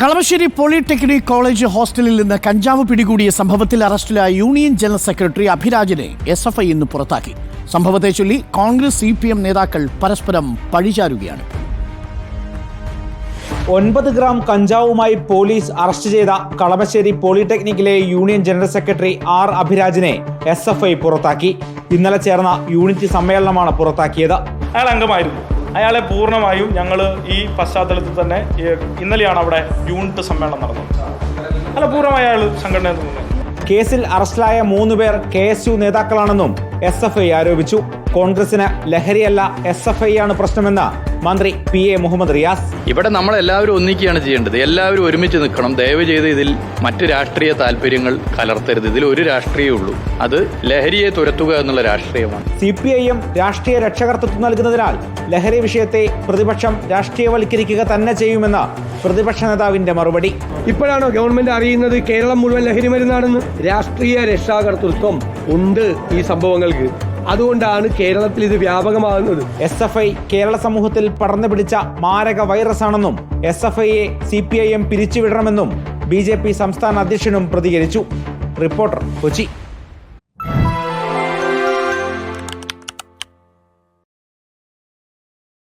Kalamassery polytechnic college ഹോസ്റ്റലിൽ നിന്ന് കഞ്ചാവ് പിടികൂടിയ സംഭവത്തിൽ അറസ്റ്റിലായ യൂണിയൻ ജനറൽ സെക്രട്ടറി അഭിരാജിനെ എസ് എഫ് ഐ ഇന്ന് പുറത്താക്കി. സംഭവത്തെ ചൊല്ലി കോൺഗ്രസ് സി പി എം നേതാക്കൾ പരസ്പരം പഴിചാരുകയാണ്. ഒൻപത് ഗ്രാം കഞ്ചാവുമായി പോലീസ് അറസ്റ്റ് ചെയ്ത കളമശ്ശേരി പോളിടെക്നിക്കിലെ യൂണിയൻ ജനറൽ സെക്രട്ടറി ആർ അഭിരാജിനെ എസ് എഫ് ഐ പുറത്താക്കി. ഇന്നലെ ചേർന്ന യൂണിറ്റ് സമ്മേളനമാണ് പുറത്താക്കിയത്. അയാൾ അംഗമായിരുന്നു. അയാളെ പൂർണമായും ഞങ്ങൾ ഈ പശ്ചാത്തലത്തിൽ തന്നെ ഇന്നലെയാണ് അവിടെ യൂണിറ്റ് സമ്മേളനം നടന്നത്. അല്ല പൂർണമായി അയാൾ നിന്ന് കേസിൽ അറസ്റ്റിലായ മൂന്ന് പേർ കെ എസ് യു നേതാക്കളാണെന്നും എസ് എഫ് ഐ ആരോപിച്ചു. കോൺഗ്രസിന് ലഹരിയല്ല എസ് എഫ് ഐ ആണ് പ്രശ്നമെന്ന് മന്ത്രി പി എ മുഹമ്മദ് റിയാസ്. ഇവിടെ നമ്മൾ എല്ലാവരും ഒന്നിക്കുകയാണ് ചെയ്യേണ്ടത്. എല്ലാവരും ഒരുമിച്ച് നിൽക്കണം. ദയവ് ചെയ്ത് ഇതിൽ മറ്റ് രാഷ്ട്രീയ താല്പര്യങ്ങൾ കലർത്തരുത്. ഇതിൽ ഒരു രാഷ്ട്രീയമേ ഉള്ളൂ. അത് ലഹരിയെ തുരത്തുക എന്നുള്ള രാഷ്ട്രീയമാണ്. സി പി ഐ എം രാഷ്ട്രീയ രക്ഷകർത്തൃത്വം നൽകുന്നതിനാൽ ലഹരി വിഷയത്തെ പ്രതിപക്ഷം രാഷ്ട്രീയവൽക്കരിക്കുക തന്നെ ചെയ്യുമെന്ന പ്രതിപക്ഷ നേതാവിന്റെ മറുപടി. ഇപ്പോഴാണോ ഗവൺമെന്റ് അറിയുന്നത് കേരളം മുഴുവൻ ലഹരി മരുന്നാണെന്ന് രാഷ്ട്രീയ രക്ഷാകർത്തൃത്വം ഉണ്ട് ഈ സംഭവങ്ങൾക്ക്. അതുകൊണ്ടാണ് കേരളത്തിൽ ഇത് വ്യാപകമാകുന്നത്. എസ് എഫ് ഐ കേരള സമൂഹത്തിൽ പടർന്നു പിടിച്ച മാരക വൈറസ് ആണെന്നും എസ് എഫ് ഐയെ സി പി ഐ എം പിരിച്ചുവിടണമെന്നും ബി ജെ പി സംസ്ഥാന അധ്യക്ഷനും പ്രതികരിച്ചു. റിപ്പോർട്ടർ കൊച്ചി.